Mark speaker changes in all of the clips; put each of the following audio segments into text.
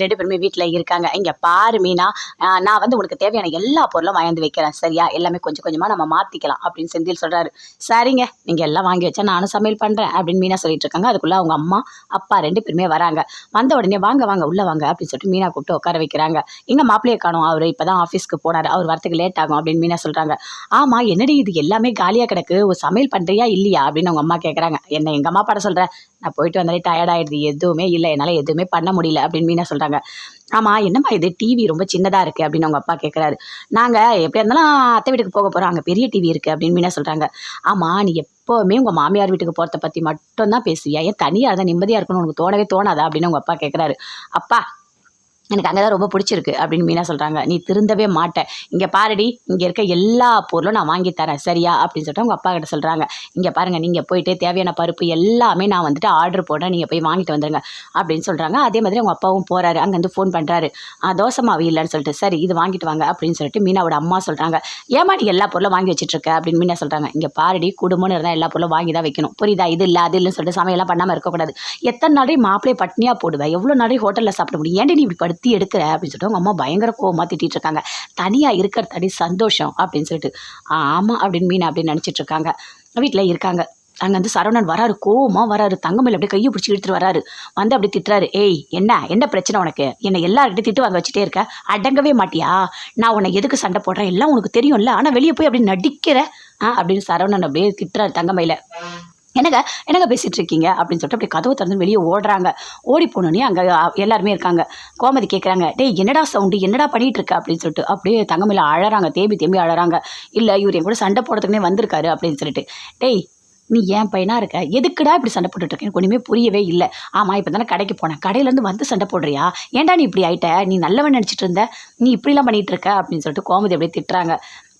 Speaker 1: ரெண்டு பேருமே வீட்டில் இருக்காங்க இங்கே பாரு மீனா நான் வந்து உனக்கு தேவையான எல்லா பொருளும் வாங்கி வைக்கிறேன் சரியா எல்லாமே கொஞ்சம் கொஞ்சமாக நம்ம மாற்றிக்கலாம் அப்படின்னு செந்தில் சொல்கிறாரு சரிங்க நீங்கள் எல்லாம் வாங்கி வச்சா நானும் சமையல் பண்ணுறேன் அப்படின்னு மீனா சொல்லிட்டு இருக்காங்க அதுக்குள்ளே அவங்க அம்மா அப்பா ரெண்டு பேருமே வராங்க வந்த உடனே வாங்க வாங்க உள்ளே வாங்க அப்படின்னு சொல்லிட்டு மீனா கூப்பிட்டு உட்கார வைக்கிறாங்க எங்கள் மாப்பிள்ளையை காணும் அவர் இப்போ தான் ஆஃபீஸ்க்கு போனார் அவர் வரத்துக்கு லேட் ஆகும் அப்படின்னு மீனா சொல்கிறாங்க ஆமாம் என்னடி இது எல்லாமே காலியாக கிடக்கு ஒரு சமையல் பண்ணுறியா இல்லையா அப்படின்னு அவங்க அம்மா கேட்குறாங்க என்ன எங்கள் அம்மா பாட சொல்கிறேன் நான் போயிட்டு வந்தாலே டயர்ட் ஆகிடுது எதுவுமே இல்லை என்னால் எதுவுமே பண்ண முடியல அப்படின்னு மீனா சொல்கிறாங்க ஆமாம் என்னம்மா இது டிவி ரொம்ப சின்னதாக இருக்குது அப்படின்னு அவங்க அப்பா கேட்குறாரு நாங்கள் எப்படியா இருந்தாலும் அத்தை வீட்டுக்கு போக போகிறோம் அங்கே பெரிய டிவி இருக்குது அப்படின்னு மீனா சொல்கிறாங்க ஆமாம் நீ எப்போவுமே உங்கள் மாமியார் வீட்டுக்கு போகிறத பற்றி மட்டும்தான் பேசுவியா ஏன் தனியாக தான் நிம்மதியாக இருக்கணும்னு உனக்கு தோணவே தோணாதா அப்படின்னு உங்கள் அப்பா கேட்குறாரு அப்பா எனக்கு அங்கே தான் ரொம்ப பிடிச்சிருக்கு அப்படின்னு மீனா சொல்கிறாங்க நீ திருந்தவே மாட்டேன் இங்கே பாருடி இங்கே இருக்க எல்லா பொருளும் நான் வாங்கி தரேன் சரியா அப்படின்னு சொல்லிட்டு அவங்க அப்பா கிட்ட சொல்கிறாங்க இங்கே பாருங்கள் நீங்கள் போயிட்டு தேவையான பருப்பு எல்லாமே நான் வந்துட்டு ஆர்டர் போடுறேன் நீங்கள் போய் வாங்கிட்டு வந்துடுங்க அப்படின்னு சொல்கிறாங்க அதே மாதிரி அவங்க அப்பாவும் போகிறாரு அங்கேருந்து ஃபோன் பண்ணுறாரு தோசை மாவு இல்லைன்னு சொல்லிட்டு சரி இது வாங்கிட்டு வாங்க அப்படின்னு சொல்லிட்டு மீனாவோட அம்மா சொல்கிறாங்க ஏமா நீ எல்லா பொருளும் வாங்கி வச்சுட்ருக்க அப்படின்னு மீனா சொல்கிறாங்க இங்கே பாருடி குடும்பம்னு இருந்தால் எல்லா பொருளும் வாங்கி தான் வைக்கணும் புரியுதா இது இல்லை அது இல்லைன்னு சொல்லிட்டு சமையலாம் பண்ணாமல் இருக்கக்கூடாது எத்தனை நாளைக்கு மாப்பிள்ளையே பட்னியாக போடுவேன் எவ்வளோ நாளைக்கு ஹோட்டலில் சாப்பிட முடியும் ஏன்டி நீ இப்படி படுத்து கத்தி எடுக்கிற அப்படின்னு சொல்லிட்டு அவங்க அம்மா பயங்கர கோவமாக திட்டிகிட்டு இருக்காங்க தனியாக இருக்கிற தனி சந்தோஷம் அப்படின்னு சொல்லிட்டு ஆமாம் அப்படின்னு மீன் அப்படின்னு நினச்சிட்டு இருக்காங்க வீட்டில் இருக்காங்க அங்கே வந்து சரவணன் வராரு கோவமாக வராரு தங்கமயில் அப்படியே கையை பிடிச்சி எடுத்துட்டு வராரு வந்து அப்படி திட்டுறாரு ஏய் என்ன என்ன பிரச்சனை உனக்கு என்னை எல்லாருக்கிட்டையும் திட்டு வாங்க வச்சுட்டே இருக்க அடங்கவே மாட்டியா நான் உன்னை எதுக்கு சண்டை போடுறேன் எல்லாம் உனக்கு தெரியும்ல ஆனால் வெளியே போய் அப்படி நடிக்கிற ஆ அப்படின்னு சரவணன் அப்படியே திட்டுறாரு தங்கமயில என்னங்க என்னங்க பேசிகிட்டு இருக்கீங்க அப்படின்னு சொல்லிட்டு அப்படி கதவு திறந்து வெளியே ஓடுறாங்க ஓடி போனோன்னே அங்கே எல்லாருமே இருக்காங்க கோமதி கேட்குறாங்க டேய் என்னடா சவுண்டு என்னடா பண்ணிகிட்டு இருக்க அப்படின்னு சொல்லிட்டு அப்படியே தங்கமில்ல அழறாங்க தேம்பி தேம்பி அழறாங்க இல்லை இவர் என் கூட சண்டை போடுறதுக்குனே வந்திருக்காரு அப்படின்னு சொல்லிட்டு டேய் நீ ஏன் பையனாக இருக்க எதுக்குடா இப்படி சண்டை போட்டுட்ருக்க எனக்கு ஒன்றுமே புரியவே இல்லை ஆமாம் இப்போ தானே கடைக்கு போனேன் கடையிலேருந்து வந்து சண்டை போடுறியா ஏன்டா நீ இப்படி ஆயிட்ட நீ நல்லவன் நினச்சிட்டு இருந்த நீ இப்படிலாம் பண்ணிகிட்டு இருக்க அப்படின்னு சொல்லிட்டு கோமதி அப்படியே திட்டுறாங்க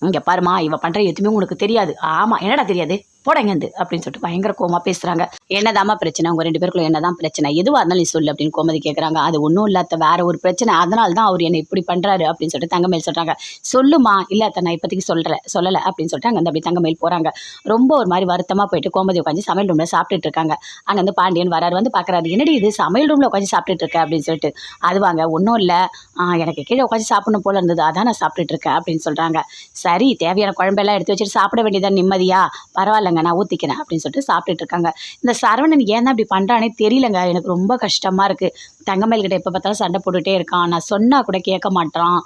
Speaker 1: இங்கே பாருமா இவன் பண்ணுற எதுவுமே உனக்கு தெரியாது ஆமாம் என்னடா தெரியாது போடங்கந்து அப்படின்னு சொல்லிட்டு பயங்கர கோமா பேசுறாங்க என்னதாம்மா பிரச்சனை அவங்க ரெண்டு பேருக்குள்ள என்னதான் பிரச்சனை எதுவாக இருந்தாலும் நீ சொல்லு அப்படின்னு கோமதி கேட்குறாங்க அது ஒன்றும் இல்லாத வேற ஒரு பிரச்சனை அதனால தான் அவர் என்னை இப்படி பண்ணுறாரு அப்படின்னு சொல்லிட்டு தங்கமேல் சொல்கிறாங்க சொல்லுமா அத்தை நான் இப்போதைக்கு சொல்கிறேன் சொல்லலை அப்படின்னு சொல்லிட்டு அங்கே அப்படி தங்கமேல் போகிறாங்க ரொம்ப ஒரு மாதிரி வருத்தமாக போயிட்டு கோமதி உட்காந்து சமையல் ரூமில் சாப்பிட்டுட்டு இருக்காங்க அங்கே வந்து பாண்டியன் வராரு வந்து பார்க்குறாரு என்னடி இது சமையல் ரூமில் உட்காந்து சாப்பிட்டுட்டு இருக்கேன் அப்படின்னு சொல்லிட்டு அதுவாங்க ஒன்றும் இல்லை எனக்கு கீழே உட்காந்து சாப்பிடணும் போல இருந்தது அதான் நான் சாப்பிட்டுட்டு இருக்கேன் அப்படின்னு சொல்கிறாங்க சரி தேவையான குழம்பெல்லாம் எடுத்து வச்சுட்டு சாப்பிட வேண்டியதான் நிம்மதியா பரவாயில்ல சாப்பிடுங்க நான் ஊற்றிக்கிறேன் அப்படின்னு சொல்லிட்டு சாப்பிட்டுட்டு இருக்காங்க இந்த சரவணன் ஏன் அப்படி பண்ணுறானே தெரியலங்க எனக்கு ரொம்ப கஷ்டமாக இருக்குது தங்கமயில்கிட்ட எப்போ பார்த்தாலும் சண்டை போட்டுகிட்டே இருக்கான் நான் சொன்னால் கூட கேட்க மாட்டான்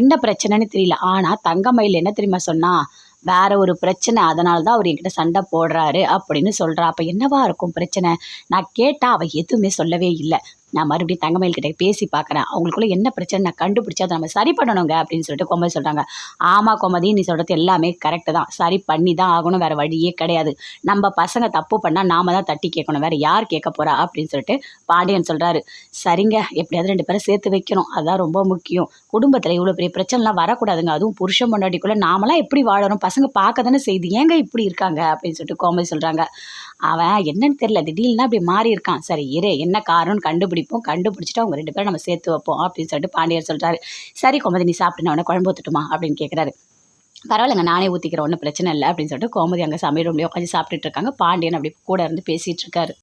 Speaker 1: என்ன பிரச்சனைன்னு தெரியல ஆனால் தங்கமயில் என்ன தெரியுமா சொன்னால் வேற ஒரு பிரச்சனை அதனால தான் அவர் என்கிட்ட சண்டை போடுறாரு அப்படின்னு சொல்கிறா அப்போ என்னவா இருக்கும் பிரச்சனை நான் கேட்டால் அவள் எதுவுமே சொல்லவே இல்லை நான் மறுபடியும் தங்கமயில் கிட்ட பேசி பார்க்குறேன் அவங்களுக்குள்ள என்ன பிரச்சனை நான் கண்டுபிடிச்சி அதை நம்ம சரி பண்ணணுங்க அப்படின்னு சொல்லிட்டு கோமதி சொல்கிறாங்க ஆமாம் கொமதி நீ சொல்கிறது எல்லாமே கரெக்டு தான் சரி பண்ணி தான் ஆகணும் வேறு வழியே கிடையாது நம்ம பசங்க தப்பு பண்ணால் நாம தான் தட்டி கேட்கணும் வேறு யார் கேட்க போகிறா அப்படின்னு சொல்லிட்டு பாண்டியன் சொல்கிறாரு சரிங்க எப்படியாவது ரெண்டு பேரும் சேர்த்து வைக்கணும் அதுதான் ரொம்ப முக்கியம் குடும்பத்தில் இவ்வளோ பெரிய பிரச்சனைலாம் வரக்கூடாதுங்க அதுவும் புருஷன் முன்னாடிக்குள்ளே நாமலாம் எப்படி வாழறோம் பசங்க பார்க்க தானே செய்து ஏங்க இப்படி இருக்காங்க அப்படின்னு சொல்லிட்டு கோமதி சொல்கிறாங்க அவன் என்னன்னு தெரியல திடீர்னு அப்படி மாறி இருக்கான் சரி இரு என்ன காரணம் கண்டுபிடிப்போம் கண்டுபிடிச்சிட்டு அவங்க ரெண்டு பேரும் நம்ம சேர்த்து வைப்போம் அப்படின்னு சொல்லிட்டு பாண்டியர் சொல்கிறாரு சரி கோமதி நீ சாப்பிட்டு நான் குழம்பு ஊற்றட்டுமா அப்படின்னு கேட்குறாரு பரவாயில்லங்க நானே ஊற்றிக்கிற ஒன்றும் பிரச்சனை இல்லை அப்படின்னு சொல்லிட்டு கோமதி அங்கே சமையல் ரூம்லேயே உட்காந்து சாப்பிட்டுட்டு இருக்காங்க பாண்டியன் அப்படி கூட இருந்து பேசிகிட்டு இருக்காரு